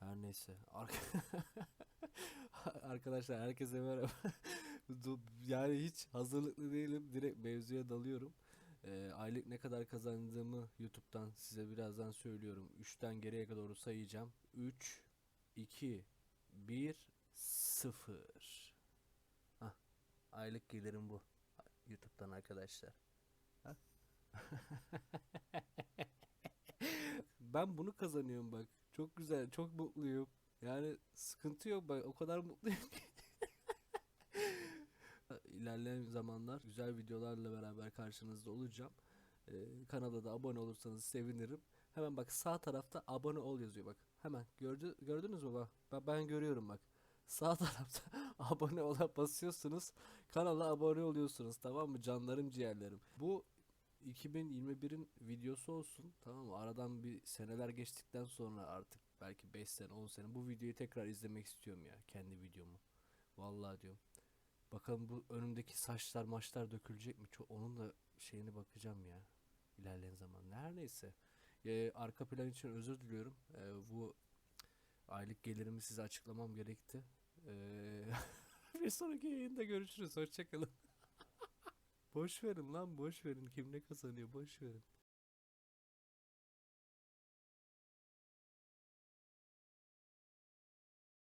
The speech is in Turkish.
Her neyse. Ark- Arkadaşlar herkese merhaba. Yani hiç hazırlıklı değilim. Direkt mevzuya dalıyorum. Ee, aylık ne kadar kazandığımı YouTube'dan size birazdan söylüyorum. 3'ten geriye doğru sayacağım. 3 2 1 0 Hah. Aylık gelirim bu. YouTube'dan arkadaşlar. Ben bunu kazanıyorum bak. Çok güzel, çok mutluyum. Yani sıkıntı yok bak o kadar mutluyum ki. İlerleyen zamanlar güzel videolarla beraber karşınızda olacağım. Ee, kanala da abone olursanız sevinirim. Hemen bak sağ tarafta abone ol yazıyor bak. Hemen gördü, gördünüz mü bak. Ben, ben görüyorum bak. Sağ tarafta abone ola basıyorsunuz. Kanala abone oluyorsunuz tamam mı canlarım ciğerlerim. Bu 2021'in videosu olsun tamam mı? Aradan bir seneler geçtikten sonra artık belki 5 sene 10 sene bu videoyu tekrar izlemek istiyorum ya kendi videomu. Vallahi diyorum. Bakalım bu önümdeki saçlar maçlar dökülecek mi? Çok, onun da şeyini bakacağım ya ilerleyen zaman. Her neyse. Ee, arka plan için özür diliyorum. Ee, bu aylık gelirimi size açıklamam gerekti. Ee, bir sonraki yayında görüşürüz. Hoşçakalın. Boş verin lan boş verin. Kim ne kazanıyor boş verin.